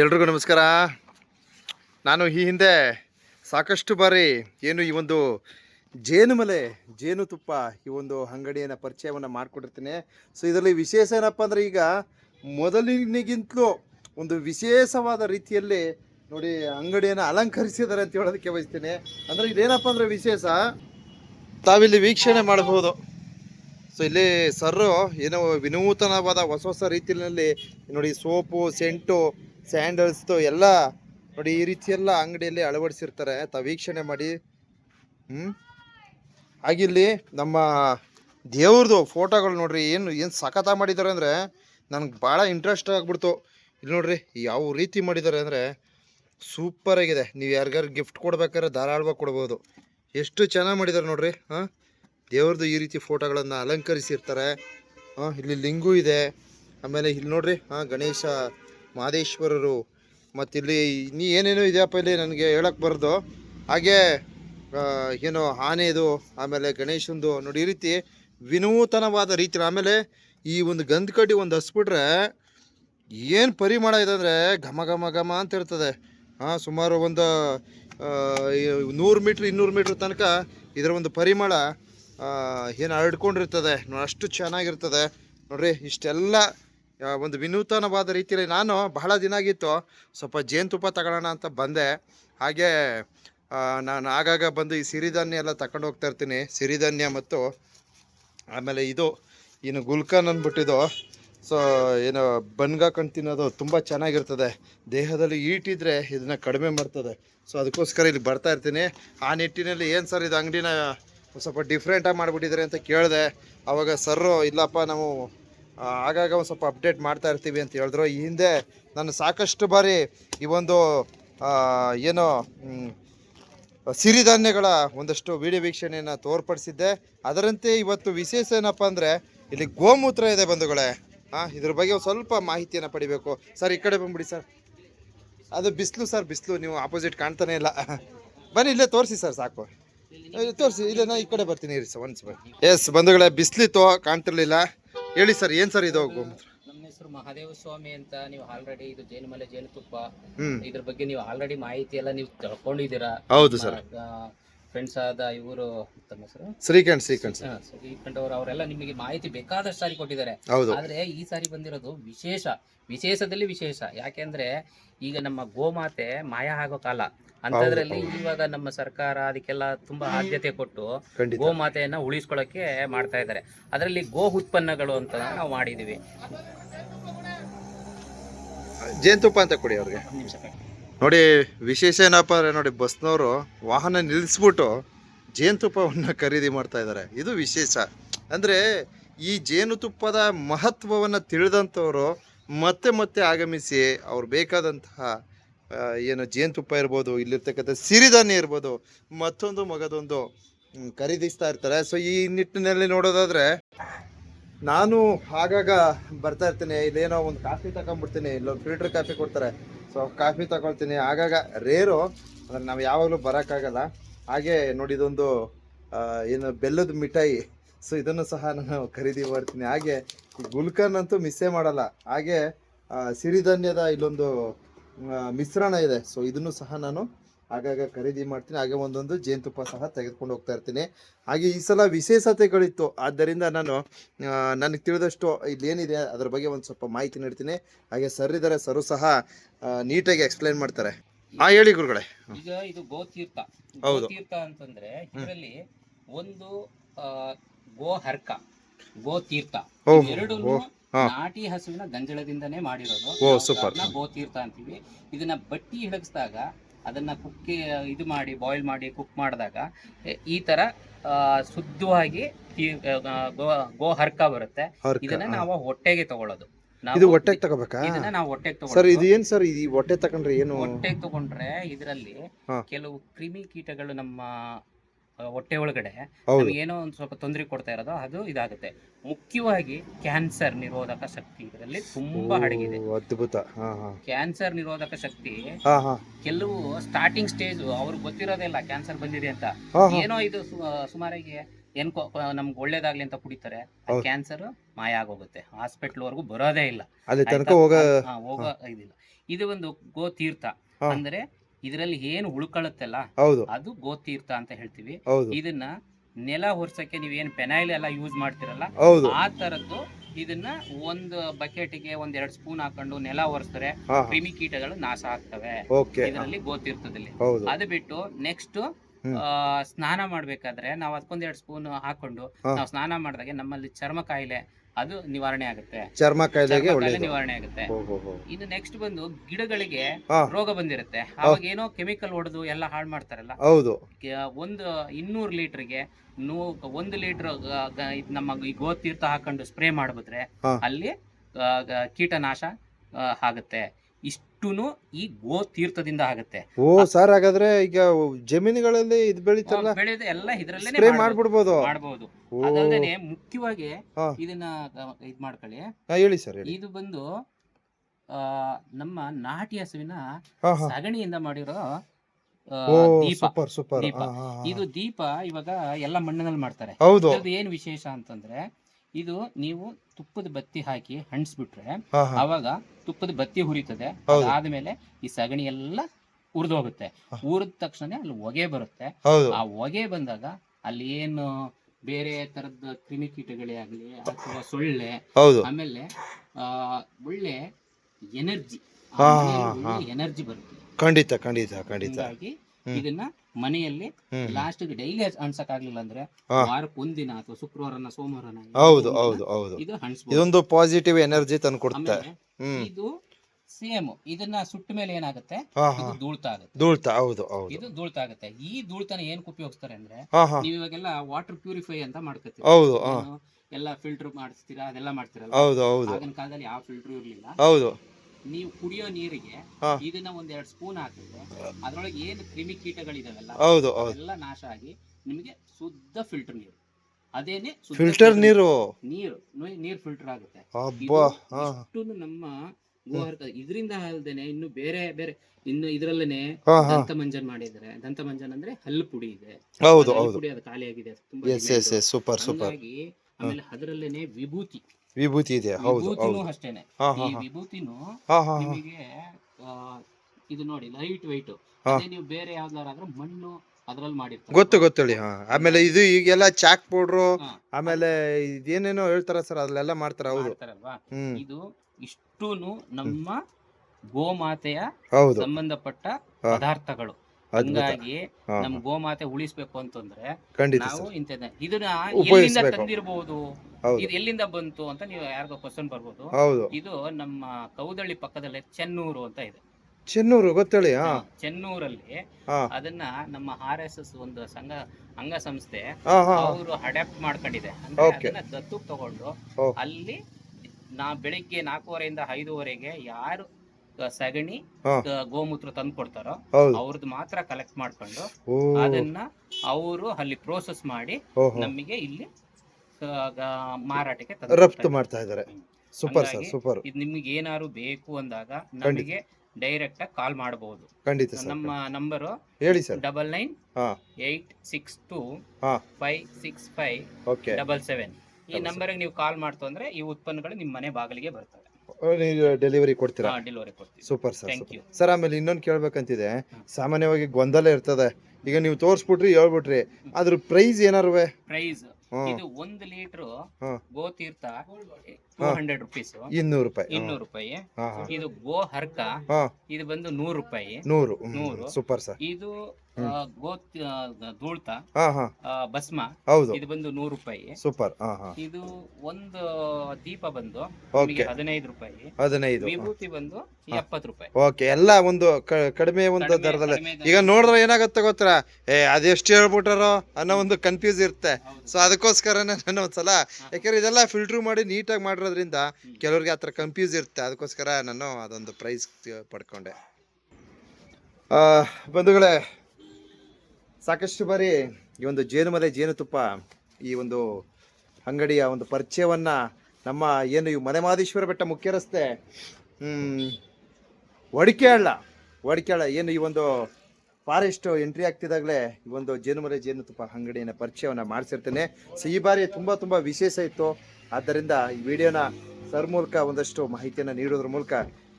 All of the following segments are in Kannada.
ಎಲ್ರಿಗೂ ನಮಸ್ಕಾರ. ನಾನು ಈ ಹಿಂದೆ ಸಾಕಷ್ಟು ಬಾರಿ ಏನು ಈ ಒಂದು ಜೇನುಮಲೆ, ಜೇನುತುಪ್ಪ ಈ ಒಂದು ಅಂಗಡಿಯನ್ನು ಪರಿಚಯವನ್ನು ಮಾಡಿಕೊಟ್ಟಿರ್ತೀನಿ. ಸೊ ಇದರಲ್ಲಿ ವಿಶೇಷ ಏನಪ್ಪ ಅಂದರೆ ಈಗ ಮೊದಲಿನಿಗಿಂತಲೂ ಒಂದು ವಿಶೇಷವಾದ ರೀತಿಯಲ್ಲಿ ನೋಡಿ ಅಂಗಡಿಯನ್ನು ಅಲಂಕರಿಸಿದ್ದಾರೆ ಅಂತ ಹೇಳೋದಕ್ಕೆ ಬಯಸ್ತೀನಿ. ಅಂದರೆ ಇದೇನಪ್ಪ ಅಂದರೆ ವಿಶೇಷ? ತಾವಿಲ್ಲಿ ವೀಕ್ಷಣೆ ಮಾಡಬಹುದು. ಸೊ ಇಲ್ಲಿ ಸರ್ರು ಏನೋ ವಿನೂತನವಾದ ಹೊಸ ಹೊಸ ರೀತಿಯಲ್ಲಿ ನೋಡಿ ಸೋಪು, ಸೆಂಟು ಸ್ಯಾಂಡಲ್ಸ್ದು ಎಲ್ಲ ನೋಡಿ ಈ ರೀತಿಯೆಲ್ಲ ಅಂಗಡಿಯಲ್ಲಿ ಅಳವಡಿಸಿರ್ತಾರೆ. ತ ವೀಕ್ಷಣೆ ಮಾಡಿ. ಹ್ಞೂ ಹಾಗಿಲ್ಲಿ ನಮ್ಮ ದೇವ್ರದ್ದು ಫೋಟೋಗಳು ನೋಡ್ರಿ, ಏನು ಏನು ಸಖತ ಮಾಡಿದ್ದಾರೆ ಅಂದರೆ ನನಗೆ ಭಾಳ ಇಂಟ್ರೆಸ್ಟ್ ಆಗ್ಬಿಡ್ತು. ಇಲ್ಲಿ ನೋಡ್ರಿ, ಯಾವ ರೀತಿ ಮಾಡಿದ್ದಾರೆ ಅಂದರೆ ಸೂಪರಾಗಿದೆ ನೀವು ಯಾರಿಗಾರು ಗಿಫ್ಟ್ ಕೊಡ್ಬೇಕಾದ್ರೆ ಧಾರಾಳವಾಗಿ ಕೊಡ್ಬೋದು. ಎಷ್ಟು ಚೆನ್ನಾಗಿ ಮಾಡಿದ್ದಾರೆ ನೋಡ್ರಿ, ಹಾಂ? ದೇವ್ರದ್ದು ಈ ರೀತಿ ಫೋಟೋಗಳನ್ನು ಅಲಂಕರಿಸಿರ್ತಾರೆ. ಹಾಂ, ಇಲ್ಲಿ ಲಿಂಗು ಇದೆ. ಆಮೇಲೆ ಇಲ್ಲಿ ನೋಡ್ರಿ, ಹಾಂ, ಗಣೇಶ, ಮಹದೇಶ್ವರರು. ಮತ್ತಿಲ್ಲಿ ಇನ್ನೂ ಏನೇನೋ ಇದೆಯಪ್ಪ ಇಲ್ಲಿ ನನಗೆ ಹೇಳಕ್ಕೆ ಬರೋದು. ಹಾಗೆ ಏನೋ ಆನೆದು, ಆಮೇಲೆ ಗಣೇಶಂದು ನೋಡಿ ಈ ರೀತಿ ವಿನೂತನವಾದ ರೀತಿ ಆಮೇಲೆ ಈ ಒಂದು ಗಂಧ ಕಡ್ಡಿ ಒಂದು ಹಸ್ಬಿಟ್ರೆ ಏನು ಪರಿಮಳ ಇದೆ ಅಂದರೆ ಘಮ ಘಮ ಘಮ ಅಂತ ಇರ್ತದೆ. ಹಾಂ, ಸುಮಾರು ಒಂದು ನೂರು ಮೀಟ್ರ್, ಇನ್ನೂರು ಮೀಟ್ರ್ ತನಕ ಇದರ ಒಂದು ಪರಿಮಳ. ಏನು ಹರಡ್ಕೊಂಡಿರ್ತದೆ ಅಷ್ಟು ಚೆನ್ನಾಗಿರ್ತದೆ. ನೋಡ್ರಿ, ಇಷ್ಟೆಲ್ಲ ಒಂದು ವಿನೂತನವಾದ ರೀತಿಯಲ್ಲಿ ನಾನು ಬಹಳ ದಿನ ಆಗಿತ್ತು. ಸ್ವಲ್ಪ ಜೇನುತುಪ್ಪ ತಗೊಳ್ಳೋಣ ಅಂತ ಬಂದೆ. ಹಾಗೆ ನಾನು ಆಗಾಗ ಬಂದು ಈ ಸಿರಿಧಾನ್ಯ ಎಲ್ಲ ತಗೊಂಡು ಹೋಗ್ತಾ ಇರ್ತೀನಿ. ಸಿರಿಧಾನ್ಯ ಮತ್ತು ಆಮೇಲೆ ಇದು ಏನು ಗುಲ್ಕನ್ ಅಂದ್ಬಿಟ್ಟಿದ್ದು. ಸೊ, ಏನು ಬನ್ಗಾಕೊಂಡು ತಿನ್ನೋದು ತುಂಬ ಚೆನ್ನಾಗಿರ್ತದೆ. ದೇಹದಲ್ಲಿ ಈಟಿದ್ರೆ ಇದನ್ನು ಕಡಿಮೆ ಮಾಡ್ತದೆ. ಸೊ, ಅದಕ್ಕೋಸ್ಕರ ಇಲ್ಲಿ ಬರ್ತಾ ಇರ್ತೀನಿ. ಆ ನಿಟ್ಟಿನಲ್ಲಿ ಏನು ಸರ್ ಇದು ಅಂಗಡಿನ ಸ್ವಲ್ಪ ಡಿಫ್ರೆಂಟಾಗಿ ಮಾಡಿಬಿಟ್ಟಿದ್ದಾರೆ ಅಂತ ಕೇಳಿದೆ. ಆವಾಗ ಸರ್ರು, ಇಲ್ಲಪ್ಪ, ನಾವು ಆಗಾಗ ಒಂದು ಸ್ವಲ್ಪ ಅಪ್ಡೇಟ್ ಮಾಡ್ತಾ ಇರ್ತೀವಿ ಅಂತ ಹೇಳಿದ್ರು. ಈ ಹಿಂದೆ ನಾನು ಸಾಕಷ್ಟು ಬಾರಿ ಈ ಒಂದು ಏನು ಸಿರಿಧಾನ್ಯಗಳ ಒಂದಷ್ಟು ವಿಡಿಯೋ ವೀಕ್ಷಣೆಯನ್ನು ತೋರ್ಪಡಿಸಿದ್ದೆ. ಅದರಂತೆ ಇವತ್ತು ವಿಶೇಷ ಏನಪ್ಪ ಅಂದರೆ ಇಲ್ಲಿ ಗೋಮೂತ್ರ ಇದೆ ಬಂಧುಗಳೇ. ಹಾಂ ಇದ್ರ ಬಗ್ಗೆ ಒಂದು ಸ್ವಲ್ಪ ಮಾಹಿತಿಯನ್ನು ಪಡಿಬೇಕು. ಸರ್, ಈ ಕಡೆ ಬಂದ್ಬಿಡಿ ಸರ್. ಅದು ಬಿಸಿಲು ಸರ್, ಬಿಸಿಲು, ನೀವು ಆಪೋಸಿಟ್ ಕಾಣ್ತಾನೆ ಇಲ್ಲ. ಬನ್ನಿ, ಇಲ್ಲೇ ತೋರಿಸಿ ಸರ್, ಸಾಕು. ತೋರಿಸಿ ಇಲ್ಲ ನಾ ಈ ಕಡೆ ಬರ್ತೀನಿ ಇರಿ ಸರ್ ಬನ್ನಿ ಎಸ್ ಬಂಧುಗಳೇ ಬಿಸಿಲಿತ್ತು ಕಾಣ್ತಿರ್ಲಿಲ್ಲ. ಹೇಳಿ ಸರ್ ಏನ್ ಸರ್ ಇದು ನಮ್ಮ ಹೆಸರು ಮಹಾದೇವ ಸ್ವಾಮಿ ಅಂತ ನೀವು ಆಲ್ರೆಡಿ ಇದು ಜೇನುಮಲೆ ಜೇನುತುಪ್ಪ ಇದ್ರ ಬಗ್ಗೆ ನೀವು ಆಲ್ರೆಡಿ ಮಾಹಿತಿ ಎಲ್ಲ ನೀವು ತಿಳ್ಕೊಂಡಿದ್ದೀರಾ? ಹೌದು ಸರ್. ಫ್ರೆಂಡ್ಸ್ ಆದ ಇವರು ತಮ್ಮ ಹೆಸರು ಶ್ರೀಕಂಠ್ ಶ್ರೀಕಂಠ್ ಸರ್. ಕಂಡವರು ಅವರೆಲ್ಲ ನಿಮಗೆ ಮಾಹಿತಿ ಬೇಕಾದಷ್ಟು ಸಾರಿ ಕೊಟ್ಟಿದ್ದಾರೆ. ಆದ್ರೆ ಈ ಸಾರಿ ಬಂದಿರೋದು ವಿಶೇಷ ವಿಶೇಷದಲ್ಲಿ ವಿಶೇಷ. ಯಾಕೆಂದ್ರೆ ಈಗ ನಮ್ಮ ಗೋಮಾತೆ ಮಾಯ ಆಗೋ ಕಾಲ. ಅಂತದ್ರಲ್ಲಿ ಇವಾಗ ನಮ್ಮ ಸರ್ಕಾರ ಅದಕ್ಕೆಲ್ಲ ತುಂಬಾ ಆದ್ಯತೆ ಕೊಟ್ಟು ಗೋ ಗೋಮಾತೆಯನ್ನ ಉಳಿಸ್ಕೊಳ್ಳೋಕೆ ಮಾಡ್ತಾ ಇದ್ದಾರೆ. ಅದರಲ್ಲಿ ಗೋ ಉತ್ಪನ್ನಗಳು ಅಂತ ನಾವು ಮಾಡಿದೀವಿ ಜೇನುತುಪ್ಪ ಅಂತ ಕೊಡಿ ಅವ್ರಿಗೆ. ನಿಮಿಷ. ನೋಡಿ, ವಿಶೇಷ ಏನಪ್ಪ ಅಂದರೆ ನೋಡಿ, ಬಸ್ನವರು ವಾಹನ ನಿಲ್ಲಿಸ್ಬಿಟ್ಟು ಜೇನುತುಪ್ಪವನ್ನು ಖರೀದಿ ಮಾಡ್ತಾ ಇದ್ದಾರೆ ಇದು ವಿಶೇಷ. ಅಂದರೆ ಈ ಜೇನುತುಪ್ಪದ ಮಹತ್ವವನ್ನು ತಿಳಿದಂಥವರು ಮತ್ತೆ ಮತ್ತೆ ಆಗಮಿಸಿ ಅವ್ರು ಬೇಕಾದಂತಹ ಏನು ಜೇನುತುಪ್ಪ ಇರ್ಬೋದು, ಇಲ್ಲಿರ್ತಕ್ಕಂಥ ಸಿರಿಧಾನ್ಯ ಇರ್ಬೋದು, ಮತ್ತೊಂದು ಮಗದೊಂದು ಖರೀದಿಸ್ತಾ ಇರ್ತಾರೆ. ಸೊ ಈ ನಿಟ್ಟಿನಲ್ಲಿ ನೋಡೋದಾದ್ರೆ ನಾನು ಆಗಾಗ ಬರ್ತಾ ಇರ್ತೀನಿ. ಇಲ್ಲೇನೋ ಒಂದು ಕಾಫಿ ತಗೊಂಡ್ಬಿಡ್ತೀನಿ. ಇಲ್ಲೊಂದು ಫಿಲ್ಟರ್ ಕಾಫಿ ಕೊಡ್ತಾರೆ. ಸೊ ಕಾಫಿ ತಗೊಳ್ತೀನಿ. ಆಗಾಗ ರೇರು, ಅಂದ್ರೆ ನಾವು ಯಾವಾಗಲೂ ಬರೋಕ್ಕಾಗಲ್ಲ. ಹಾಗೆ ನೋಡಿ ಇದೊಂದು ಏನು ಬೆಲ್ಲದ ಮಿಠಾಯಿ. ಸೊ ಇದನ್ನು ಸಹ ನಾನು ಖರೀದಿ ಮಾಡ್ತೀನಿ. ಹಾಗೆ ಗುಲ್ಕನ್ ಅಂತೂ ಮಿಸ್ಸೇ ಮಾಡಲ್ಲ. ಹಾಗೆ ಸಿರಿಧಾನ್ಯದ ಇಲ್ಲೊಂದು ಮಿಶ್ರಣ ಇದೆ. ಸೊ ಇದನ್ನು ಸಹ ನಾನು ಆಗಾಗ ಖರೀದಿ ಮಾಡ್ತೀನಿ. ಹಾಗೆ ಒಂದೊಂದು ಜೇನುತುಪ್ಪ ಸಹ ತೆಗೆದುಕೊಂಡು ಹೋಗ್ತಾ ಇರ್ತೀನಿ. ಹಾಗೆ ಈ ಸಲ ವಿಶೇಷತೆಗಳಿತ್ತು. ಆದ್ದರಿಂದ ನಾನು ನನಗೆ ತಿಳಿದಷ್ಟು ಇಲ್ಲಿ ಏನಿದೆ ಅದ್ರ ಬಗ್ಗೆ ಒಂದು ಸ್ವಲ್ಪ ಮಾಹಿತಿ ನೀಡ್ತೀನಿ. ಹಾಗೆ ಸರ್ ಇದ್ದಾರೆ ಸರು ಸಹ ನೀಟಾಗಿ ಎಕ್ಸ್ಪ್ಲೈನ್ ಮಾಡ್ತಾರೆ. ಆ ಹೇಳಿ ಗುರುಗಳೇ. ಈಗ ಇದು ಗೋತೀರ್ಥ. ಹೌದು. ತೀರ್ಥ ಅಂತಂದ್ರೆ ಇದರಲ್ಲಿ ಒಂದು ಗೋ ಹರ್ಕ ಗೋತೀರ್ಥ. ತೀರ್ಥ ಎರಡು ನಾಟಿ ಹಸುವಿನ ಗಂಜಲದಿಂದನೇ ಮಾಡಿರೋದು. ಗೋತೀರ್ಥ ಅಂತೀವಿ. ಇದನ್ನ ಬಟ್ಟಿ ಹಿಡಗಿಸಿದಾಗ ಅದನ್ನ ಕುಕ್ಕಿ ಇದು ಮಾಡಿ ಬಾಯ್ಲ್ ಮಾಡಿ ಕುಕ್ ಮಾಡಿದಾಗ ಈ ತರ ಆ, ಶುದ್ಧವಾಗಿ ಗೋ ಹರ್ಕ ಬರುತ್ತೆ. ಇದನ್ನ. ನಾವು ಹೊಟ್ಟೆಗೆ ತಗೊಳ್ಳೋದು. ಇದು ಹೊಟ್ಟೆಗೆ ತಗೋಬೇಕಾ? ಇದನ್ನ ನಾವು ಹೊಟ್ಟೆಗೆ ಸರ್ ಇದು ಏನು ಸರ್ ಇದು ಹೊಟ್ಟೆ ತಗೊಂಡ್ರೆ ಏನು? ಹೊಟ್ಟೆಗೆ ತಗೊಂಡ್ರೆ ಇದರಲ್ಲಿ ಕೆಲವು ಕ್ರಿಮಿ ಕೀಟಗಳು ನಮ್ಮ ಹೊಟ್ಟೆ ಒಳಗಡೆ ನಮ್ಗೆ ಏನೋ ಒಂದು ಸ್ವಲ್ಪ ತೊಂದರೆ ಕೊಡ್ತಾ ಇರೋದು ಅದು ಇದಾಗುತ್ತೆ. ಮುಖ್ಯವಾಗಿ ಕ್ಯಾನ್ಸರ್ ನಿರೋಧಕ ಶಕ್ತಿ ಇದರಲ್ಲಿ ತುಂಬಾ ಅಡಗಿದೆ ಅದ್ಭುತ. ಕ್ಯಾನ್ಸರ್ ನಿರೋಧಕ ಶಕ್ತಿ ಕೆಲವು ಸ್ಟಾರ್ಟಿಂಗ್ ಸ್ಟೇಜ್ ಅವ್ರಿಗೆ ಗೊತ್ತಿರೋದೇ ಇಲ್ಲ ಕ್ಯಾನ್ಸರ್ ಬಂದಿದೆ ಅಂತ. ಏನೋ ಇದು ಸುಮಾರಾಗಿ ಏನ್ಕೋ ನಮ್ಗೆ ಒಳ್ಳೇದಾಗ್ಲಿ ಅಂತ ಕುಡಿತಾರೆ. ಕ್ಯಾನ್ಸರ್ ಮಾಯ ಆಗೋಗುತ್ತೆ. ಹಾಸ್ಪಿಟ್ಲ್ ವರ್ಗು ಬರೋದೇ ಇಲ್ಲ. ಹೋಗೋ ಇದಿಲ್ಲ. ಇದು ಒಂದು ಗೋ ತೀರ್ಥ ಅಂದ್ರೆ ಇದರಲ್ಲಿ ಏನು ಉಳ್ಕೊಳ್ಳುತ್ತಲ್ಲ ಹೌದು. ಅದು ಗೋತೀರ್ಥ ಅಂತ ಹೇಳ್ತೀವಿ. ಹೌದು. ಇದನ್ನ ನೆಲ ಹೊರ್ಸಕ್ಕೆ ಏನ್ ಪೆನಾಯಿಲ್ ಎಲ್ಲ ಯೂಸ್ ಮಾಡ್ತಿರಲ್ಲ ಹೌದು. ಆ ತರದ್ದು ಇದನ್ನ ಒಂದು ಬಕೆಟ್ಗೆ ಒಂದ್ ಎರಡ್ ಸ್ಪೂನ್ ಹಾಕೊಂಡು ನೆಲ ಒರೆಸಿದ್ರೆ ಹಾ ಕ್ರಿಮಿ ಕೀಟಗಳು ನಾಶ ಆಗ್ತವೆ. ಓಕೆ. ಇದರಲ್ಲಿ ಗೋತೀರ್ಥದಲ್ಲಿ. ಹೌದು. ಅದು ಬಿಟ್ಟು ನೆಕ್ಸ್ಟ್ ಹ್ಮ್. ಸ್ನಾನ ಮಾಡ್ಬೇಕಾದ್ರೆ ನಾವ್ ಅದಕ್ಕೊಂದ್ ಎರಡು ಸ್ಪೂನ್ ಹಾಕೊಂಡು ಹಾ. ನಾವು ಸ್ನಾನ ಮಾಡಿದಾಗ ನಮ್ಮಲ್ಲಿ ಚರ್ಮ ಕಾಯಿಲೆ ಅದು ನಿವಾರಣೆ ಆಗುತ್ತೆ. ಚರ್ಮ ಕಾಯಿಲೆಗೆ ಚರ್ಮ ಕಾಯಿಲೆ ಒಳ್ಳೇದು. ನಿವಾರಣೆ ಆಗುತ್ತೆ. ಹೋ, ಹೋ, ಹೋ. ಇನ್ನು ನೆಕ್ಸ್ಟ್ ಬಂದು ಗಿಡಗಳಿಗೆ ಹಾ. ರೋಗ ಬಂದಿರುತ್ತೆ. ಅವಾಗ ಏನೋ ಕೆಮಿಕಲ್ ಹೊಡೆದು ಎಲ್ಲ ಹಾಳು ಮಾಡ್ತಾರಲ್ಲ? ಹೌದು. ಕೆ- ಒಂದು ಇನ್ನೂರು ಲೀಟರ್ಗೆ ನೂ ಒಂದು ಲೀಟರ್ ನಮ್ಮ ಈ ಗೋತೀರ್ಥ ಹಾಕೊಂಡು ಸ್ಪ್ರೇ ಮಾಡಿಬಿಟ್ರೆ ಹಾ. ಅಲ್ಲಿ ಆ, ಗ- ಕೀಟನಾಶ ಆ, ಆಗುತ್ತೆ. ಇಷ್ಟುನು ಈ ಗೋ ತೀರ್ಥದಿಂದ ಆಗುತ್ತೆ. ಓ ಸರ್ ಹಾಗಾದ್ರೆ ಈಗ ಜಮೀನುಗಳಲ್ಲಿ ಇದ್ ಬೆಳಿತಾರಲ್ಲ? ಬೆಳೆದ ಎಲ್ಲ ಇದ್ರಲ್ಲೇ ಮಾಡ್ಬಿಡ್ಬೋದು. ಮಾಡಬಹುದು ಓ. ಅದಲ್ಲದೆ ಮುಖ್ಯವಾಗಿ ಹಾ. ಇದನ್ನ ಗ- ಇದ್ ಮಾಡ್ಕೊಳ್ಳಿ. ಹಾ, ಹೇಳಿ ಸರ್ ಹೇಳಿ. ಇದು ಬಂದು ಆ, ನಮ್ಮ ನಾಟಿ ಹಸುವಿನ ಹಾ ಹಾ. ಸಗಣಿಯಿಂದ ಮಾಡಿರೋ ಆ, ಓ ದೀಪ. Super super. ದೀಪ. ಇದು ದೀಪ ಇವಾಗ ಎಲ್ಲ ಮಣ್ಣಿನಲ್ಲಿ ಮಾಡ್ತಾರೆ. ಹೌದು. ಇದ್ರದ್ದು ಏನ್ ವಿಶೇಷ ಅಂತಂದ್ರೆ ಇದು ನೀವು ತುಪ್ಪದ ಬತ್ತಿ ಹಾಕಿ ಹಣ್ಸ್ಬಿಟ್ರೆ ಅವಾಗ ತುಪ್ಪದ ಬತ್ತಿ ಹುರಿತದೆ. ಆದ್ಮೇಲೆ ಈ ಸಗಣಿ ಎಲ್ಲ ಉರಿದೋಗುತ್ತೆ ಹೋಗುತ್ತೆ. ಉರಿದ ತಕ್ಷಣ ಅಲ್ಲಿ ಹೊಗೆ ಬರುತ್ತೆ. ಆ ಹೊಗೆ ಬಂದಾಗ ಅಲ್ಲಿ ಏನು ಬೇರೆ ತರದ ಕ್ರಿಮಿಕೀಟಗಳೇ ಆಗಲಿ ಅಥವಾ ಸೊಳ್ಳೆ ಆಮೇಲೆ ಆ ಒಳ್ಳೆ ಎನರ್ಜಿ. ಎನರ್ಜಿ ಬರುತ್ತೆ. ಖಂಡಿತ ಖಂಡಿತ ಖಂಡಿತ. ಇದನ್ನ ಮನೆಯಲ್ಲಿ ಲಾಸ್ಟ್ ಡೈಲಿ ಅನ್ಸಕ್ ಆಗ್ಲಿಲ್ಲ ಅಂದ್ರೆ. ವಾರಕ್ಕೆ ಒಂದಿನ ಅಥವಾ ಶುಕ್ರವಾರನ ಸೋಮವಾರನ ಹೌದು ಹೌದು ಹೌದು. ಇದು ಹಣ್ಸ್ಬೋದು ಇದೊಂದು ಪಾಸಿಟಿವ್ ಎನರ್ಜಿ ತಂದು ಆಮೇಲೆ ಹ್ಮ್. ಇದು ಸೇಮ್ ಇದನ್ನ ಸುಟ್ಟ ಮೇಲೆ ಏನಾಗುತ್ತೆ? ಹಾ ಹಾ. ಇದು ಧೂಳ್ತ ಆಗುತ್ತೆ. ಧೂಳ್ತಾ ಹೌದು ಹೌದು. ಇದು ಧೂಳ್ತಾ ಆಗುತ್ತೆ. ಈ ಧೂಳ್ತನ ಏನ್ ಉಪಯೋಗಿಸ್ತಾರೆ ಅಂದ್ರೆ ಹಾ ಹಾ. ನೀವು ಇವಾಗೆಲ್ಲ ವಾಟರ್ ಪ್ಯೂರಿಫೈ ಅಂತ ಮಾಡ್ಕೊತೀವಿ ಹೌದು ಹಾ. ಎಲ್ಲ ಫಿಲ್ಟರ್ ಮಾಡಿಸ್ತೀರಾ ಅದೆಲ್ಲ ಮಾಡ್ತೀರಲ್ಲ ಹೌದು ಹೌದು. ಆಗಿನ ಕಾಲದಲ್ಲಿ ಯಾವ ಫಿಲ್ಟರ್ ಇರ್ಲಿಲ್ಲ. ಹೌದು. ನೀವು ಕುಡಿಯೋ ನೀರಿಗೆ ಇದನ್ನ ಒಂದೆರಡು ಎರಡ್ ಸ್ಪೂನ್ ಹಾಕಿದ್ರೆ ಅದ್ರೊಳಗೆ ಏನು ಕ್ರಿಮಿ ಕೀಟಗಳಿದಾವೆಲ್ಲ ಹೌದು ಹೌದು. ಎಲ್ಲ ನಾಶ ಆಗಿ ನಿಮಗೆ ಶುದ್ಧ ಫಿಲ್ಟರ್ ನೀರು. ಅದೇನೆ ಶುದ್ಧ ಫಿಲ್ಟರ್ ನೀರು? ನೀರು. ನೊ- ನೀರ್ ಫಿಲ್ಟರ್ ಆಗುತ್ತೆ. ಹಾ. ಇಷ್ಟುನು ನಮ್ಮ ಗೋಹರ್ಕ ಇದರಿಂದ ಅಲ್ದೇನೆ ಇನ್ನು ಬೇರೆ ಬೇರೆ ಇನ್ನು ಇದ್ರಲ್ಲೇನೆ ಹಾ ಹಾ. ದಂತ ಮಂಜನ್ ಮಾಡಿದ್ರೆ ದಂತ ಮಂಜನ್ ಅಂದ್ರೆ ಹಲ್ಲು ಪುಡಿ ಇದೆ. ಹೌದು ಹಲ್ಲು ಹೌದು. ಪುಡಿ ಅದು ಖಾಲಿ ಆಗಿದೆ yes yes yes super super ಆಮೇಲೆ ಅದರಲ್ಲೇನೆ ವಿಭೂತಿ. ವಿಭೂತಿ ಇದೆ ಹೌದು ವಿಭೂತಿನೂ ಅಷ್ಟೇನೆ. ಹಾ ಈ ಹಾ. ಹಾ ವಿಭೂತಿನೂ ಹಾ ಹಾ ಹಾ. ನಿಮಗೆ ಆ, ಇದು ನೋಡಿ ಲೈಟ್ ವೈಟ್. ಹಾ. ಅದೇ ನೀವು ಬೇರೆ ಯಾವ್ದಾರಾದ್ರೂ ಮಣ್ಣು ಅದ್ರಲ್ಲಿ ಮಾಡಿ ಗೊತ್ತು ಗೊತ್ತೇಳಿ ಹಾ. ಆಮೇಲೆ ಇದು ಈಗೆಲ್ಲ ಚಾಕ್ ಪೌಡ್ರು ಹಾ. ಆಮೇಲೆ ಇದೇನೇನೋ ಹೇಳ್ತಾರ ಸರ್ ಅಲ್ಲೆಲ್ಲ ಮಾಡ್ತಾರ ಹೌದು. ಮಾಡ್ತಾರಲ್ವಾ? ಹ್ಮ್. ಇದು ಇಷ್ಟೂನು ನಮ್ಮ ಗೋಮಾತೆಯ ಹೌದು. ಸಂಬಂಧಪಟ್ಟ ಹಾ. ಪದಾರ್ಥಗಳು. ಹಂಗಾಗಿ ನಮ್ ಗೋಮಾತೆ ಉಳಿಸ್ಬೇಕು ಅಂತಂದ್ರೆ ನಾವು ಇಂತ ಇದನ್ನ. ಎಲ್ಲಿಂದ ತಂದಿರಬಹುದು ಇದು ಎಲ್ಲಿಂದ ಬಂತು ಅಂತ ನೀವು ಯಾರಿಗೋ ಕ್ವಶನ್ ಬರ್ಬೋದು. ಇದು ನಮ್ಮ ಕೌದಳ್ಳಿ ಪಕ್ಕದಲ್ಲೇ ಚೆನ್ನೂರು ಅಂತ ಇದೆ. ಚೆನ್ನೂರು ಗೊತ್ತೇಳಿ ಚೆನ್ನೂರಲ್ಲಿ ಅದನ್ನ ನಮ್ಮ ಆರ್ ಎಸ್ ಎಸ್ ಒಂದು ಸಂಘ ಅಂಗ ಸಂಸ್ಥೆ ಅವರು ಅಡಾಪ್ಟ್ ಮಾಡ್ಕೊಂಡಿದೆ. ಅದನ್ನ ದತ್ತು ತಗೊಂಡು. ಅಲ್ಲಿ ನಾ ಬೆಳಿಗ್ಗೆ ನಾಲ್ಕೂವರೆಯಿಂದ ಐದೂವರೆಗೆ ಯಾರು ಸಗಣಿ ಹಾ. ಗೋಮೂತ್ರ ತಂದು ಕೊಡ್ತಾರೋ ಹೌದು. ಅವ್ರದ್ದು ಮಾತ್ರ ಕಲೆಕ್ಟ್ ಮಾಡ್ಕೊಂಡು ಓ. ಅದನ್ನ ಅವರು ಅಲ್ಲಿ ಪ್ರೋಸೆಸ್ ಮಾಡಿ ಓಹೋ. ನಮಗೆ ಇಲ್ಲಿ ಆ, ಗ- ಮಾರಾಟಕ್ಕೆ ತಂದು ರಫ್ತು ಕೊಡ್ತಾರೆ. ಮಾಡ್ತಾ ಇದ್ದಾರೆ. ಸೂಪರ್ ಸರ್ ಹಂಗಾಗಿ ಸೂಪರ್. ಇದು ನಿಮ್ಗೆ ಏನಾದ್ರು ಬೇಕು ಅಂದಾಗ ನಮಗೆ ಡೈರೆಕ್ಟ್ ಆಗಿ ಕಾಲ್ ಮಾಡಬಹುದು ಖಂಡಿತ ಸರ್ ನಮ್ಮ ನಂಬರ್ ಹೇಳಿ ಸರ್. ಡಬಲ್ ನೈನ್ ಹಾ. ಏಟ್ ಸಿಕ್ಸ್ ಟೂ ಹಾ. Five six five okay double seven ಈ Double ನಂಬರ್ಗೆ ನೀವು ಕಾಲ್ ಮಾಡ್ತು ಅಂದ್ರೆ ಈ ಉತ್ಪನ್ನಗಳು ನಿಮ್ಮ ಮನೆ ಬಾಗಿಲಿಗೆ ಬರ್ತವೆ. ನೀವು ಡೆಲಿವರಿ ಕೊಡ್ತೀರಾ? ಡೆಲಿವರಿ ಕೊಡ್ತೀವಿ. ಸೂಪರ್ ಸರ್ ಸರ್ ಆಮೇಲೆ ಇನ್ನೊಂದು ಕೇಳ್ಬೇಕಂತಿದೆ. ಸಾಮಾನ್ಯವಾಗಿ ಗೊಂದಲ ಇರ್ತದೆ. ಈಗ ನೀವು ತೋರಿಸ್ಬಿಟ್ರಿ ಹೇಳ್ಬಿಟ್ರಿ. ಅದ್ರ ಪ್ರೈಸ್ ಏನಾರು ಪ್ರೈಸ್ ಇದು ಒಂದು ಲೀಟರ್. ಗೋತೀರ್ಥ ಟೂ ಹಂಡ್ರೆಡ್ ರುಪೀಸ್ ಇನ್ನೂರು ರೂಪಾಯಿ. ಇನ್ನೂರು ರೂಪಾಯಿ. ಇದು ಗೋ ಹರ್ಕ. ಇದು ಬಂದು ನೂರು ರೂಪಾಯಿ. ನೂರು. ನೂರು. ಸೂಪರ್ ಸರ್ ಇದು ಗೋ ಧೂಳ್ತ. ಭಸ್ಮ. ಹೌದು. ಇದು ಬಂದು ನೂರು ರೂಪಾಯಿ. ಸೂಪರ್ ಇದು ಒಂದು ದೀಪ ಬಂದು ಹದಿನೈದು ರೂಪಾಯಿ. ಹದಿನೈದು. ವಿಭೂತಿ ಬಂದು ಎಪ್ಪತ್ತು ರೂಪಾಯಿ. ಓಕೆ ಎಲ್ಲ ಒಂದು ಕಡಿಮೆ ಒಂದು ದರದಲ್ಲಿ. ಈಗ ದರ- ನೋಡಿದ್ರೆ ಏನಾಗುತ್ತೆ ಗೊತ್ತಾ? ಏ ಅದೆಷ್ಟು ಹೇಳ್ಬಿಟ್ಟಾರೋ ಅನ್ನೋ ಒಂದು ಕನ್ಫ್ಯೂಸ್ ಇರುತ್ತೆ. ಸೊ ಅದಕ್ಕೋಸ್ಕರನೇ ನಾನು ಒಂದ್ಸಲ ಯಾಕಂದ್ರೆ ಇದೆಲ್ಲ ಫಿಲ್ಟರ್ ಮಾಡಿ ನೀಟಾಗಿ ಮಾಡಿರೋದ್ರಿಂದ ಹ್ಮ್. ಕೆಲವ್ರಿಗೆ ಆ ಥರ ಕನ್ಫ್ಯೂಸ್ ಇರುತ್ತೆ. ಅದಕ್ಕೋಸ್ಕರ ನಾನು ಅದೊಂದು ಪ್ರೈಸ್ ಪಡ್ಕೊಂಡೆ. ಆ, ಬಂಧುಗಳೇ ಸಾಕಷ್ಟು ಬಾರಿ ಈ ಒಂದು ಜೇನುಮಲೆ ಜೇನುತುಪ್ಪ ಈ ಒಂದು ಅಂಗಡಿಯ ಒಂದು ಪರಿಚಯವನ್ನು ನಮ್ಮ ಏನು ಈ ಮಲೆಮಾದೇಶ್ವರ ಬೆಟ್ಟ ಮುಖ್ಯ ರಸ್ತೆ ಹ್ಮ್, ವಡಿಕೆಹಳ್ಳ ಅಲ್ಲ ಏನು ಈ ಒಂದು ಫಾರೆಸ್ಟ್ ಎಂಟ್ರಿ ಆಗ್ತಿದ್ದಾಗಲೇ ಈ ಒಂದು ಜೇನುಮಲೆ ಜೇನುತುಪ್ಪ ಅಂಗಡಿಯನ್ನು ಪರಿಚಯವನ್ನು ಮಾಡಿಸಿರ್ತೇನೆ. ಸೊ ಈ ಬಾರಿ ತುಂಬ ತುಂಬ ವಿಶೇಷ ಇತ್ತು. ಆದ್ದರಿಂದ ಈ ವಿಡಿಯೋನ ಸರ್ ಮೂಲಕ ಒಂದಷ್ಟು ಮಾಹಿತಿಯನ್ನು ನೀಡೋದ್ರ ಮೂಲಕ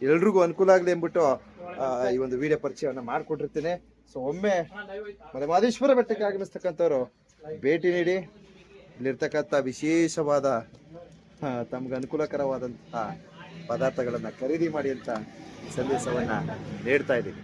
ಎಲ್ರಿಗೂ ಅನುಕೂಲ ಆಗಲಿ ಅಂದ್ಬಿಟ್ಟು ಈ ಒಂದು ವಿಡಿಯೋ ಪರಿಚಯವನ್ನು ಮಾಡಿಕೊಟ್ಟಿರ್ತೀನಿ. ಸೊ ಒಮ್ಮೆ ಮಲೆ ಮಹದೇಶ್ವರ ಬೆಟ್ಟಕ್ಕೆ ಆಗಮಿಸ್ತಕ್ಕಂಥವ್ರು ಭೇಟಿ ನೀಡಿ, ಇಲ್ಲಿರ್ತಕ್ಕಂಥ ವಿಶೇಷವಾದ ತಮ್ಗೆ ಅನುಕೂಲಕರವಾದಂತಹ ಪದಾರ್ಥಗಳನ್ನು ಖರೀದಿ ಮಾಡಿ ಅಂತ ಸಂದೇಶವನ್ನು ನೀಡ್ತಾ ಇದ್ದೀವಿ